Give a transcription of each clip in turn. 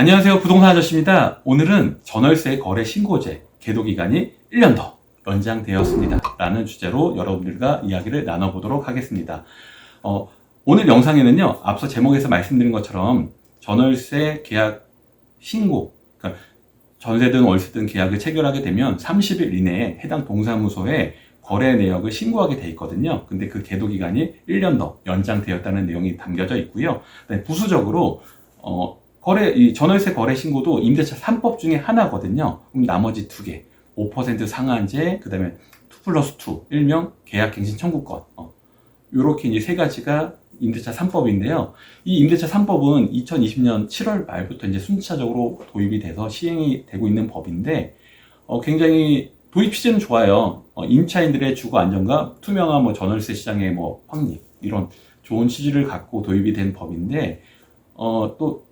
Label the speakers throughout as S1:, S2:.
S1: 안녕하세요. 부동산 아저씨입니다. 오늘은 전월세 거래 신고제 계도 기간이 1년 더 연장되었습니다. 라는 주제로 여러분들과 이야기를 나눠보도록 하겠습니다. 어, 오늘 영상에는요, 앞서 제목에서 말씀드린 것처럼 전월세 계약 신고, 그러니까 전세든 월세든 계약을 체결하게 되면 30일 이내에 해당 동사무소에 거래 내역을 신고하게 돼 있거든요. 근데 그 계도 기간이 1년 더 연장되었다는 내용이 담겨져 있고요. 부수적으로 어, 거래 이 전월세 거래 신고도 임대차 3법 중에 하나거든요. 그럼 나머지 두 개, 5% 상한제, 그 다음에 2 플러스 2, 일명 계약갱신 청구권. 어, 요렇게 이제 세 가지가 임대차 3법인데요. 이 임대차 3법은 2020년 7월 말부터 이제 순차적으로 도입이 돼서 시행이 되고 있는 법인데, 어, 굉장히 도입 취지는 좋아요. 어, 임차인들의 주거 안정과 투명한 뭐 전월세 시장의 뭐 확립, 이런 좋은 취지를 갖고 도입이 된 법인데, 어, 또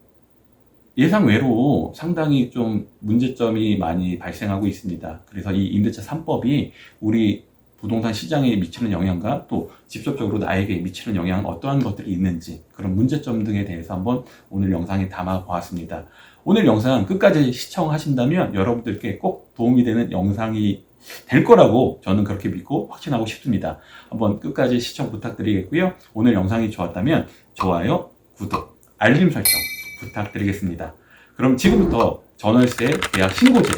S1: 예상 외로 상당히 좀 문제점이 많이 발생하고 있습니다. 그래서 이 임대차 3법이 우리 부동산 시장에 미치는 영향과 또 직접적으로 나에게 미치는 영향 어떠한 것들이 있는지 그런 문제점 등에 대해서 한번 오늘 영상에 담아 보았습니다. 오늘 영상 끝까지 시청하신다면 여러분들께 꼭 도움이 되는 영상이 될 거라고 저는 그렇게 믿고 확신하고 싶습니다. 한번 끝까지 시청 부탁드리겠고요. 오늘 영상이 좋았다면 좋아요, 구독, 알림 설정 부탁드리겠습니다. 그럼 지금부터 전월세 계약 신고제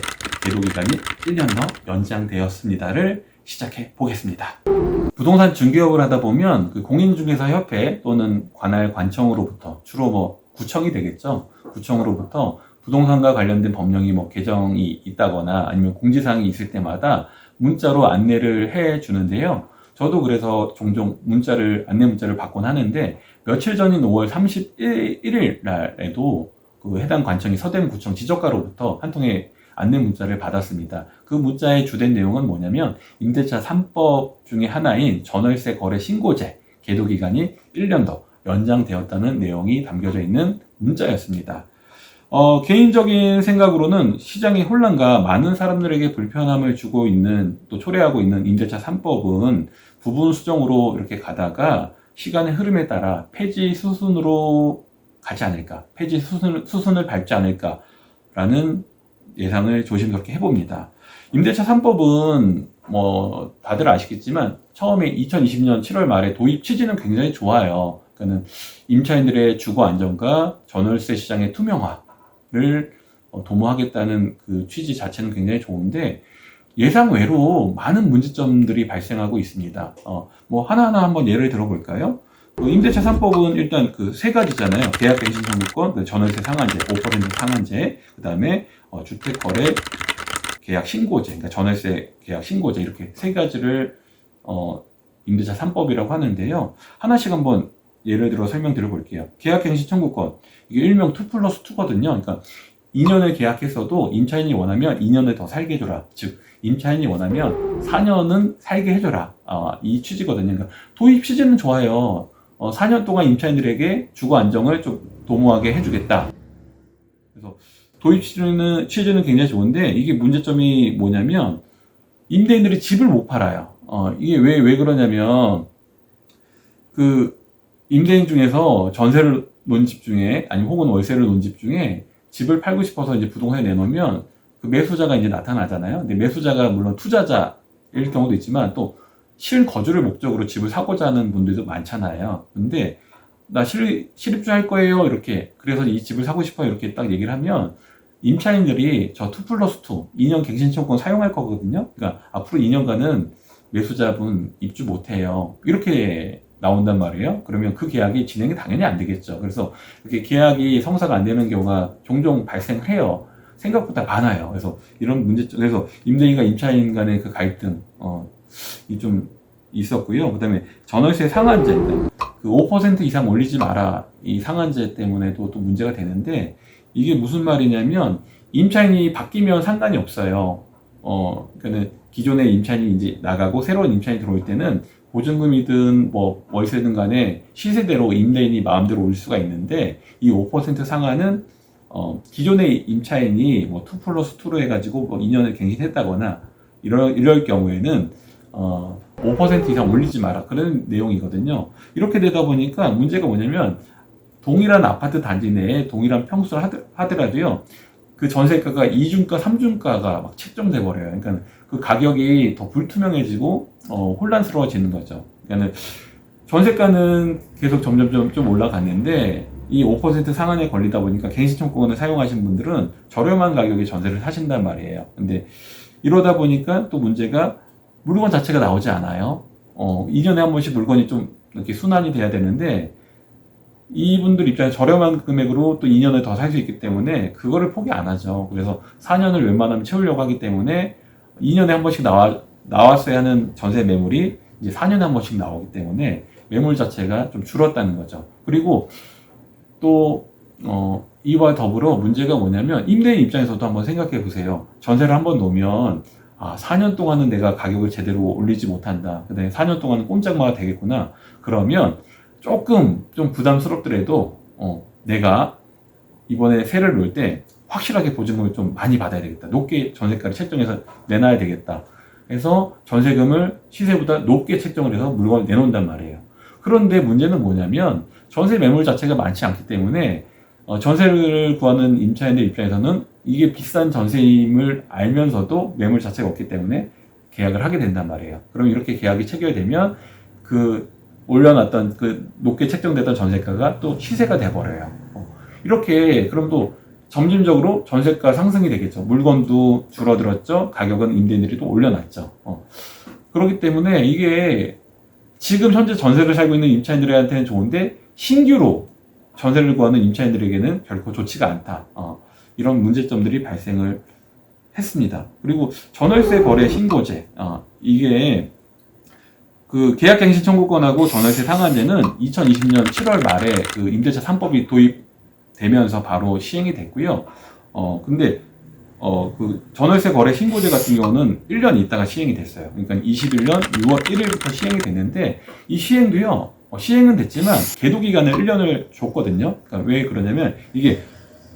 S1: 계도 기간이 1년 더 연장되었습니다를 시작해 보겠습니다. 부동산 중개업을 하다 보면 그 공인중개사협회 또는 관할 관청으로부터 주로 뭐 구청이 되겠죠. 구청으로부터 부동산과 관련된 법령이 뭐 개정이 있다거나 아니면 공지사항이 있을 때마다 문자로 안내를 해 주는데요. 저도 그래서 종종 문자를 안내 문자를 받곤 하는데 며칠 전인 5월 31일 날에도 그 해당 관청이 서대문구청 지적과로부터 한 통의 안내 문자를 받았습니다. 그 문자의 주된 내용은 뭐냐면 임대차 3법 중에 하나인 전월세 거래 신고제 계도 기간이 1년 더 연장되었다는 내용이 담겨져 있는 문자였습니다. 어, 개인적인 생각으로는 시장의 혼란과 많은 사람들에게 불편함을 주고 있는 또 초래하고 있는 임대차 3법은 부분 수정으로 이렇게 가다가 시간의 흐름에 따라 폐지 수순으로 가지 않을까, 폐지 수순을, 수순을 밟지 않을까라는 예상을 조심스럽게 해봅니다. 임대차 3법은 뭐 다들 아시겠지만 처음에 2020년 7월 말에 도입 취지는 굉장히 좋아요. 그러니까는 임차인들의 주거 안정과 전월세 시장의 투명화 를 어, 도모하겠다는 그 취지 자체는 굉장히 좋은데 예상 외로 많은 문제점들이 발생하고 있습니다. 어, 뭐 하나하나 한번 예를 들어볼까요? 그 임대차 3법은 일단 그 세 가지잖아요. 계약갱신 청구권, 그 전월세 상한제, 5% 상한제, 그 다음에 어, 주택거래 계약 신고제, 그러니까 전월세 계약 신고제 이렇게 세 가지를 어, 임대차 3법이라고 하는데요. 하나씩 한번 예를 들어 설명드려 볼게요. 계약갱신 청구권 이게 일명 2 플러스 2거든요. 그러니까 2년을 계약했어도 임차인이 원하면 2년을 더 살게 해줘라. 즉 임차인이 원하면 4년은 살게 해줘라. 어, 이 취지거든요. 그러니까 도입 취지는 좋아요. 어, 4년 동안 임차인들에게 주거 안정을 좀 도모하게 해주겠다. 그래서 도입 취지는, 취지는 굉장히 좋은데 이게 문제점이 뭐냐면 임대인들이 집을 못 팔아요. 어, 이게 왜, 왜 그러냐면 그 임대인 중에서 전세를 놓은 집 중에 아니면 혹은 월세를 놓은 집 중에 집을 팔고 싶어서 이제 부동산에 내놓으면 그 매수자가 이제 나타나잖아요. 근데 매수자가 물론 투자자일 경우도 있지만 또 실거주를 목적으로 집을 사고자 하는 분들도 많잖아요. 근데 나 실, 실입주 할 거예요. 이렇게. 그래서 이 집을 사고 싶어요. 이렇게 딱 얘기를 하면 임차인들이 저 2 플러스 2, 2년 갱신청권 사용할 거거든요. 그러니까 앞으로 2년간은 매수자분 입주 못 해요. 이렇게 나온단 말이에요. 그러면 그 계약이 진행이 당연히 안 되겠죠. 그래서 이렇게 계약이 성사가 안 되는 경우가 종종 발생해요. 생각보다 많아요. 그래서 이런 문제점, 그래서 임대인과 임차인 간의 그 갈등, 어, 이 좀 있었고요. 그 다음에 전월세 상한제, 그5% 이상 올리지 마라. 이 상한제 때문에도 또 문제가 되는데, 이게 무슨 말이냐면, 임차인이 바뀌면 상관이 없어요. 어, 그러니까 기존의 임차인이 이제 나가고 새로운 임차인이 들어올 때는 보증금이든 뭐 월세든 간에 시세대로 임대인이 마음대로 올 수가 있는데 이 5% 상한은 어, 기존의 임차인이 뭐2 플러스 2로 해가지고 뭐 2년을 갱신했다거나 이럴, 이럴 경우에는 어, 5% 이상 올리지 마라 그런 내용이거든요. 이렇게 되다 보니까 문제가 뭐냐면 동일한 아파트 단지 내에 동일한 평수를 하더- 하더라도요. 그 전세가가 이중가, 삼중가가 막 책정돼 버려요. 그러니까 그 가격이 더 불투명해지고 어, 혼란스러워지는 거죠. 그러니까 전세가는 계속 점점점 좀 올라갔는데 이 5% 상한에 걸리다 보니까 갱신청구권을 사용하신 분들은 저렴한 가격에 전세를 사신단 말이에요. 근데 이러다 보니까 또 문제가 물건 자체가 나오지 않아요. 어, 2년에 한 번씩 물건이 좀 이렇게 순환이 돼야 되는데 이분들 입장에 저렴한 금액으로 또 2년을 더 살 수 있기 때문에 그거를 포기 안 하죠. 그래서 4년을 웬만하면 채우려고 하기 때문에 2년에 한 번씩 나와, 나왔어야 하는 전세 매물이 이제 4년에 한 번씩 나오기 때문에 매물 자체가 좀 줄었다는 거죠. 그리고 또, 어, 이와 더불어 문제가 뭐냐면 임대인 입장에서도 한번 생각해 보세요. 전세를 한번 놓으면 아, 4년 동안은 내가 가격을 제대로 올리지 못한다. 그 다음에 4년 동안은 꼼짝마가 되겠구나. 그러면 조금 좀 부담스럽더라도, 어, 내가 이번에 세를 놓을 때 확실하게 보증금을 좀 많이 받아야 되겠다. 높게 전세가를 책정해서 내놔야 되겠다. 그래서 전세금을 시세보다 높게 책정을 해서 물건을 내놓는단 말이에요. 그런데 문제는 뭐냐면 전세 매물 자체가 많지 않기 때문에 어, 전세를 구하는 임차인들 입장에서는 이게 비싼 전세임을 알면서도 매물 자체가 없기 때문에 계약을 하게 된단 말이에요. 그럼 이렇게 계약이 체결되면 그 올려놨던 그 높게 책정됐던 전세가가 또 시세가 돼버려요. 어, 이렇게 그럼 또 점진적으로 전세가 상승이 되겠죠. 물건도 줄어들었죠. 가격은 임대인들이 또 올려놨죠. 어. 그렇기 때문에 이게 지금 현재 전세를 살고 있는 임차인들한테는 좋은데 신규로 전세를 구하는 임차인들에게는 결코 좋지가 않다. 어, 이런 문제점들이 발생을 했습니다. 그리고 전월세 거래 신고제 어, 이게 그 계약갱신 청구권하고 전월세 상한제는 2020년 7월 말에 그 임대차 3법이 도입 되면서 바로 시행이 됐고요. 어 근데 어 그 전월세 거래 신고제 같은 경우는 1년 있다가 시행이 됐어요. 그러니까 21년 6월 1일부터 시행이 됐는데 이 시행도요. 어, 시행은 됐지만 계도 기간을 1년을 줬거든요. 그러니까 왜 그러냐면 이게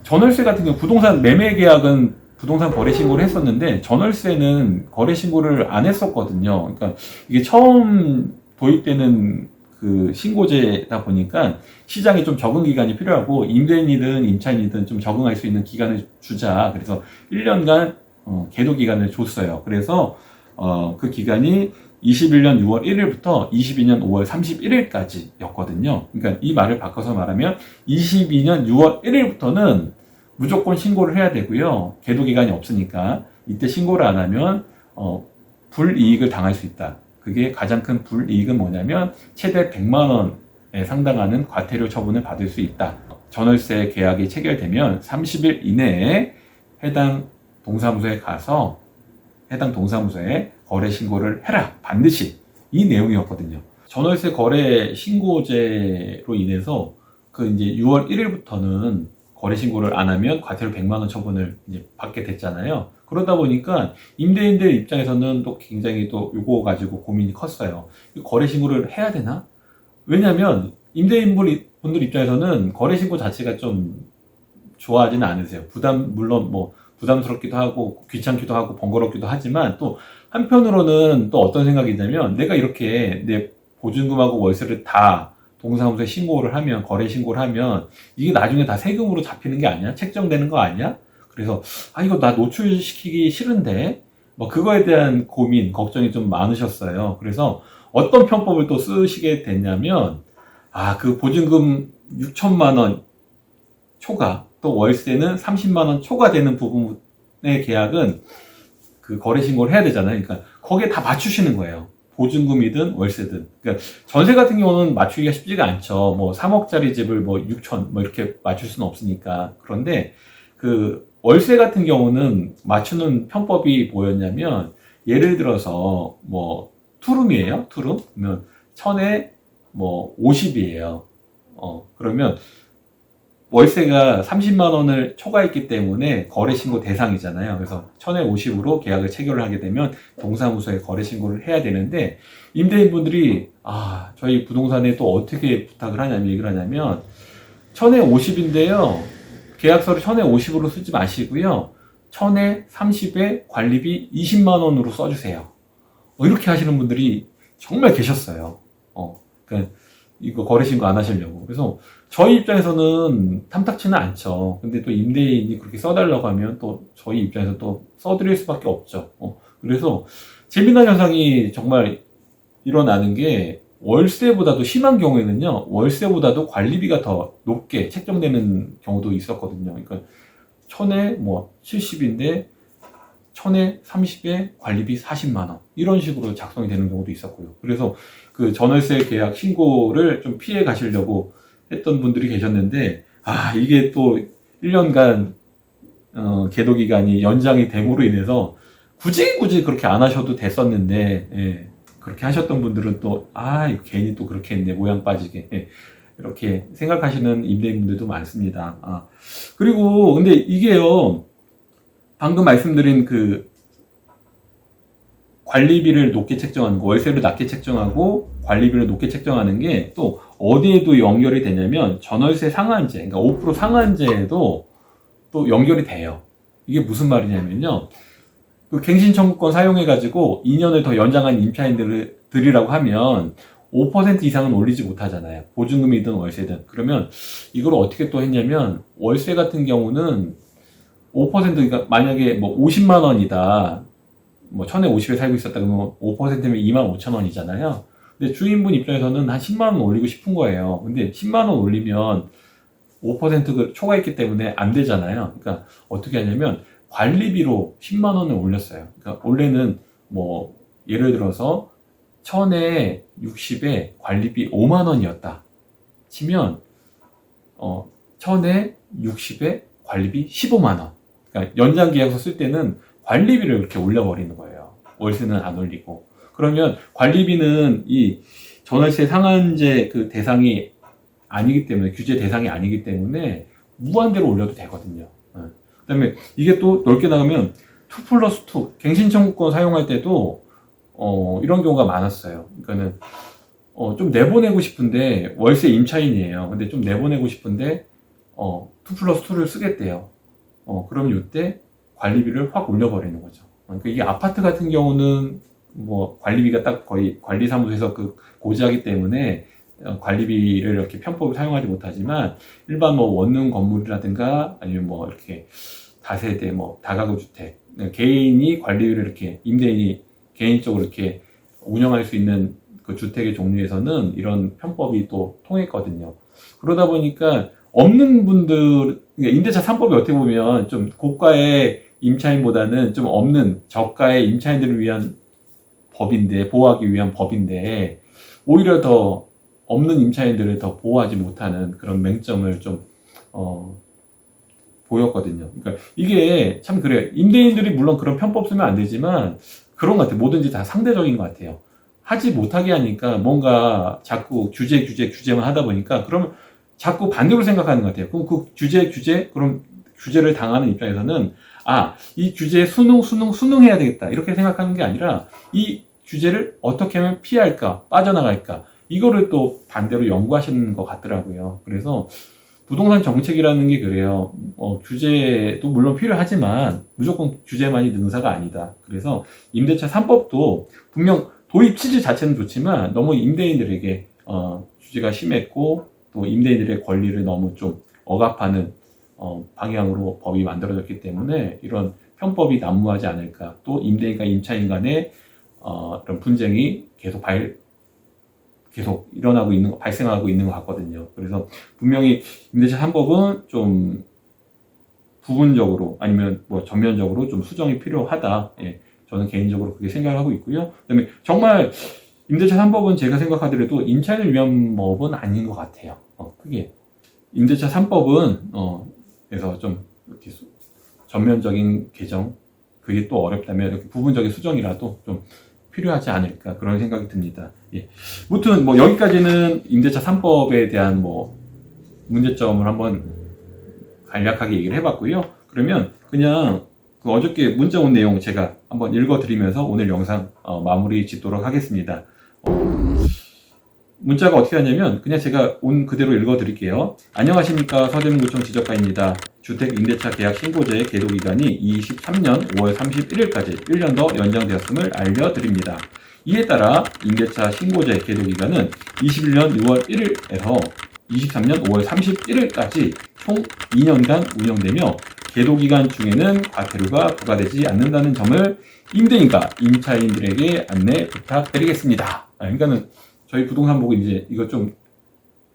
S1: 전월세 같은 경우 부동산 매매 계약은 부동산 거래 신고를 했었는데 전월세는 거래 신고를 안 했었거든요. 그러니까 이게 처음 도입되는 그 신고제다 보니까 시장에 좀 적응 기간이 필요하고 임대인이든 임차인이든 좀 적응할 수 있는 기간을 주자. 그래서 1년간 어, 계도 기간을 줬어요. 그래서 어, 그 기간이 21년 6월 1일부터 22년 5월 31일까지였거든요. 그러니까 이 말을 바꿔서 말하면 22년 6월 1일부터는 무조건 신고를 해야 되고요. 계도 기간이 없으니까 이때 신고를 안 하면 어, 불이익을 당할 수 있다. 그게 가장 큰 불이익은 뭐냐면 최대 100만 원에 상당하는 과태료 처분을 받을 수 있다. 전월세 계약이 체결되면 30일 이내에 해당 동사무소에 가서 해당 동사무소에 거래 신고를 해라. 반드시 이 내용이었거든요. 전월세 거래 신고제로 인해서 그 이제 6월 1일부터는 거래 신고를 안 하면 과태료 100만 원 처분을 이제 받게 됐잖아요. 그러다 보니까 임대인들 입장에서는 또 굉장히 또 요거 가지고 고민이 컸어요. 이 거래 신고를 해야 되나? 왜냐하면 임대인분 분들 입장에서는 거래 신고 자체가 좀 좋아하지는 않으세요. 부담 물론 뭐 부담스럽기도 하고 귀찮기도 하고 번거롭기도 하지만 또 한편으로는 또 어떤 생각이 있냐면 내가 이렇게 내 보증금하고 월세를 다 동사무소에 신고를 하면 거래 신고를 하면 이게 나중에 다 세금으로 잡히는 게 아니야? 책정되는 거 아니야? 그래서 아 이거 나 노출시키기 싫은데 뭐 그거에 대한 고민 걱정이 좀 많으셨어요. 그래서 어떤 편법을 또 쓰시게 됐냐면 아 그 보증금 6천만 원 초과 또 월세는 30만 원 초과 되는 부분의 계약은 그 거래 신고를 해야 되잖아요. 그러니까 거기에 다 맞추시는 거예요. 보증금이든 월세든. 그러니까 전세 같은 경우는 맞추기가 쉽지가 않죠. 뭐 3억짜리 집을 뭐 6천 뭐 이렇게 맞출 수는 없으니까. 그런데 그 월세 같은 경우는 맞추는 편법이 뭐였냐면 예를 들어서 뭐 투룸이에요. 투룸. 그러면 천에 뭐 50이에요. 어, 그러면 월세가 30만 원을 초과했기 때문에 거래 신고 대상이잖아요. 그래서 천에 50으로 계약을 체결을 하게 되면 동사무소에 거래 신고를 해야 되는데 임대인분들이 아 저희 부동산에 또 어떻게 부탁을 하냐면 얘기를 하냐면 천에 50인데요. 계약서를 천에 50으로 쓰지 마시고요. 천에 30에 관리비 20만 원으로 써주세요. 어, 이렇게 하시는 분들이 정말 계셨어요. 어, 그러니까 이거 거래 신고 안 하시려고. 그래서 저희 입장에서는 탐탁치는 않죠. 근데 또 임대인이 그렇게 써달라고 하면 또 저희 입장에서 또 써드릴 수밖에 없죠. 어, 그래서 재미난 현상이 정말 일어나는 게 월세보다도 심한 경우에는요, 월세보다도 관리비가 더 높게 책정되는 경우도 있었거든요. 그러니까 천에 뭐 70인데 천에 30에 관리비 40만 원 이런 식으로 작성이 되는 경우도 있었고요. 그래서 그 전월세 계약 신고를 좀 피해 가시려고 했던 분들이 계셨는데 아 이게 또 1년간 어, 계도 기간이 연장이 됨으로 인해서 굳이 굳이 그렇게 안 하셔도 됐었는데 예, 그렇게 하셨던 분들은 또 아 괜히 또 그렇게 했네 모양 빠지게 예, 이렇게 생각하시는 임대인분들도 많습니다. 아, 그리고 근데 이게요 방금 말씀드린 그 관리비를 높게 책정하는 거, 월세를 낮게 책정하고 관리비를 높게 책정하는 게 또 어디에도 연결이 되냐면 전월세 상한제, 그러니까 5% 상한제에도 또 연결이 돼요. 이게 무슨 말이냐면요. 그 갱신 청구권 사용해 가지고 2년을 더 연장한 임차인들이라고 하면 5% 이상은 올리지 못하잖아요. 보증금이든 월세든. 그러면 이걸 어떻게 또 했냐면 월세 같은 경우는 5% 그러니까 만약에 뭐 50만 원이다. 뭐 천에 50에 살고 있었다 그러면 5%면 2만 5천 원이잖아요. 근데 주인분 입장에서는 한 10만 원 올리고 싶은 거예요. 근데 10만 원 올리면 5% 초과했기 때문에 안 되잖아요. 그러니까 어떻게 하냐면 관리비로 10만 원을 올렸어요. 그러니까 원래는 뭐 예를 들어서 천에 60에 관리비 5만 원이었다. 치면 어 천에 60에 관리비 15만 원. 그러니까 연장 계약서 쓸 때는 관리비를 이렇게 올려 버리는 거예요. 월세는 안 올리고. 그러면 관리비는 이 전월세 상한제 그 대상이 아니기 때문에 규제 대상이 아니기 때문에 무한대로 올려도 되거든요. 그 다음에 이게 또 넓게 나가면 2 플러스 2 갱신 청구권 사용할 때도 어, 이런 경우가 많았어요. 그러니까는 어, 좀 내보내고 싶은데 월세 임차인이에요. 근데 좀 내보내고 싶은데 어, 2 플러스 2를 쓰겠대요. 어, 그럼 이때 관리비를 확 올려버리는 거죠. 그러니까 이게 아파트 같은 경우는 뭐 관리비가 딱 거의 관리사무소에서 그 고지하기 때문에 어, 관리비를 이렇게 편법을 사용하지 못하지만 일반 뭐 원룸 건물이라든가 아니면 뭐 이렇게 다세대 뭐 다가구 주택 개인이 관리비를 이렇게 임대인이 개인적으로 이렇게 운영할 수 있는 그 주택의 종류에서는 이런 편법이 또 통했거든요. 그러다 보니까 없는 분들 그러니까 임대차 3법이 어떻게 보면 좀 고가의 임차인보다는 좀 없는 저가의 임차인들을 위한 법인데 보호하기 위한 법인데 오히려 더 없는 임차인들을 더 보호하지 못하는 그런 맹점을 좀 어, 보였거든요. 그러니까 이게 참 그래. 임대인들이 물론 그런 편법 쓰면 안 되지만 그런 것 같아요. 뭐든지 다 상대적인 것 같아요. 하지 못하게 하니까 뭔가 자꾸 규제, 규제, 규제만 하다 보니까 그러면 자꾸 반대로 생각하는 것 같아요. 그럼 그 규제, 규제, 그럼 규제를 당하는 입장에서는 아, 이 규제에 수능, 수능, 수능해야 되겠다. 이렇게 생각하는 게 아니라 이 규제를 어떻게 하면 피할까, 빠져나갈까. 이거를 또 반대로 연구하시는 것 같더라고요. 그래서 부동산 정책이라는 게 그래요. 어, 규제도 물론 필요하지만 무조건 규제만이 능사가 아니다. 그래서 임대차 3법도 분명 도입 취지 자체는 좋지만 너무 임대인들에게 어, 규제가 심했고 또 임대인들의 권리를 너무 좀 억압하는 어, 방향으로 법이 만들어졌기 때문에 이런 편법이 난무하지 않을까. 또 임대인과 임차인 간의 어, 이런 분쟁이 계속 발, 계속 일어나고 있는, 발생하고 있는 것 같거든요. 그래서 분명히 임대차 3법은 좀 부분적으로 아니면 뭐 전면적으로 좀 수정이 필요하다. 예, 저는 개인적으로 그렇게 생각을 하고 있고요. 그 다음에 정말 임대차 3법은 제가 생각하더라도 임차인을 위한 법은 아닌 것 같아요. 어, 크게. 임대차 3법은, 어, 그래서 좀 이렇게 수, 전면적인 개정, 그게 또 어렵다면 이렇게 부분적인 수정이라도 좀 필요하지 않을까 그런 생각이 듭니다. 예. 무튼 뭐 여기까지는 임대차 3법에 대한 뭐 문제점을 한번 간략하게 얘기를 해봤고요. 그러면 그냥 그 어저께 문자 온 내용 제가 한번 읽어드리면서 오늘 영상 어, 마무리 짓도록 하겠습니다. 어, 문자가 어떻게 하냐면 그냥 제가 온 그대로 읽어드릴게요. 안녕하십니까 서대문구청 지적가입니다. 주택 임대차 계약 신고제의 계도 기간이 23년 5월 31일까지 1년 더 연장되었음을 알려드립니다. 이에 따라 임대차 신고제 계도 기간은 21년 6월 1일에서 2023년 5월 31일까지 총 2년간 운영되며 계도 기간 중에는 과태료가 부과되지 않는다는 점을 임대인과 임차인들에게 안내 부탁드리겠습니다. 아, 그러니까는 저희 부동산 보고 이제 이거 좀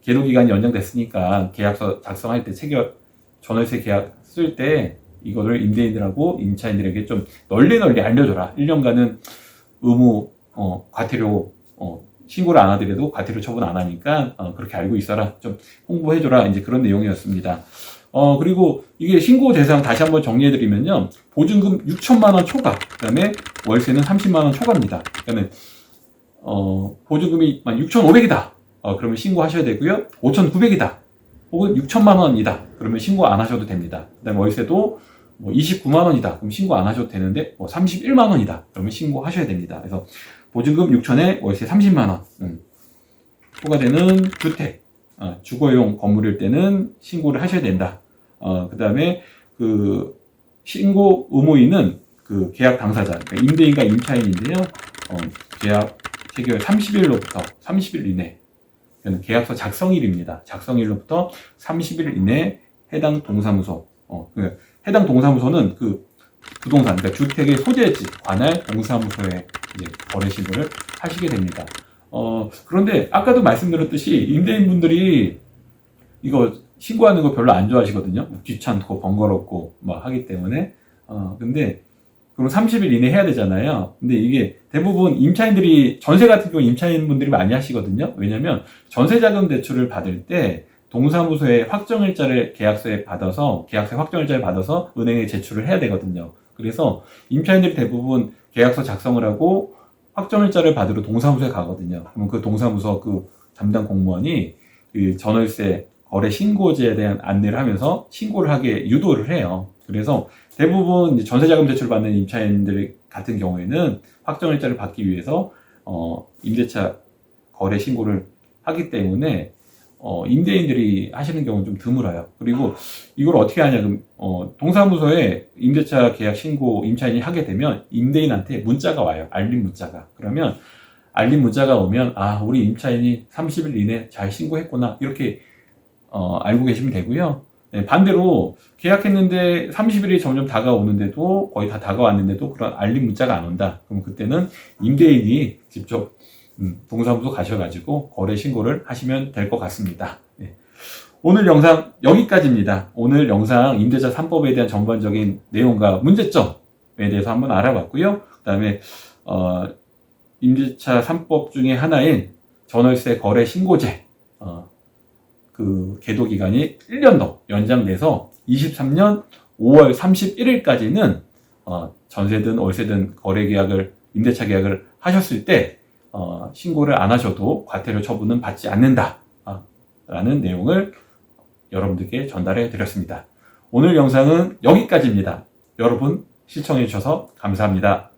S1: 계도 기간이 연장됐으니까 계약서 작성할 때 체결 전월세 계약 쓸 때 이거를 임대인들하고 임차인들에게 좀 널리 널리 알려줘라. 1년간은 의무 어, 과태료 어, 신고를 안 하더라도 과태료 처분 안 하니까 어, 그렇게 알고 있어라. 좀 홍보해줘라. 이제 그런 내용이었습니다. 어, 그리고 이게 신고 대상 다시 한번 정리해드리면요. 보증금 6천만 원 초과, 그 다음에 월세는 30만 원 초과입니다. 그러니까 어, 보증금이 6,500이다. 어, 그러면 신고하셔야 되고요. 5,900이다. 혹은 6천만 원이다. 그러면 신고 안 하셔도 됩니다. 그 다음에 월세도 뭐 29만 원이다. 그럼 신고 안 하셔도 되는데 뭐 31만 원이다. 그러면 신고하셔야 됩니다. 그래서 보증금 6천에 월세 30만 원. 음. 초과되는 주택, 어, 주거용 건물일 때는 신고를 하셔야 된다. 어, 그 다음에 그 신고 의무인은 그 계약 당사자, 그러니까 임대인과 임차인인데요. 어, 계약 체결 30일로부터 30일 이내, 계약서 작성일입니다. 작성일로부터 30일 이내 해당 동사무소, 어, 그 해당 동사무소는 그 부동산, 그러니까 주택의 소재지 관할 동사무소에 이제 거래 신고를 하시게 됩니다. 어, 그런데 아까도 말씀드렸듯이 임대인분들이 이거 신고하는 거 별로 안 좋아하시거든요. 귀찮고 번거롭고 막 하기 때문에. 어, 근데 그럼 30일 이내 해야 되잖아요. 근데 이게 대부분 임차인들이 전세 같은 경우 임차인분들이 많이 하시거든요. 왜냐면 전세자금 대출을 받을 때 동사무소에 확정일자를 계약서에 받아서 계약서 확정일자를 받아서 은행에 제출을 해야 되거든요. 그래서 임차인들이 대부분 계약서 작성을 하고 확정일자를 받으러 동사무소에 가거든요. 그러면 그 동사무소 그 담당 공무원이 그 전월세 거래 신고제에 대한 안내를 하면서 신고를 하게 유도를 해요. 그래서 대부분 전세자금 대출 받는 임차인들 같은 경우에는 확정일자를 받기 위해서 어, 임대차 거래 신고를 하기 때문에 어, 임대인들이 하시는 경우는 좀 드물어요. 그리고 이걸 어떻게 하냐면 어, 동사무소에 임대차 계약 신고 임차인이 하게 되면 임대인한테 문자가 와요. 알림 문자가. 그러면 알림 문자가 오면 아 우리 임차인이 30일 이내 잘 신고했구나 이렇게 어, 알고 계시면 되고요. 네, 반대로 계약했는데 30일이 점점 다가오는데도 거의 다 다가왔는데도 그런 알림 문자가 안 온다. 그럼 그때는 임대인이 직접 음, 동사무소 가셔가지고 거래 신고를 하시면 될 것 같습니다. 네. 오늘 영상 여기까지입니다. 오늘 영상 임대차 3법에 대한 전반적인 내용과 문제점에 대해서 한번 알아봤고요. 그 다음에 어, 임대차 3법 중에 하나인 전월세 거래 신고제 어, 그 계도 기간이 1년 더 연장돼서 23년 5월 31일까지는 어, 전세든 월세든 거래 계약을 임대차 계약을 하셨을 때 어, 신고를 안 하셔도 과태료 처분은 받지 않는다 어, 라는 내용을 여러분들께 전달해 드렸습니다. 오늘 영상은 여기까지입니다. 여러분 시청해 주셔서 감사합니다.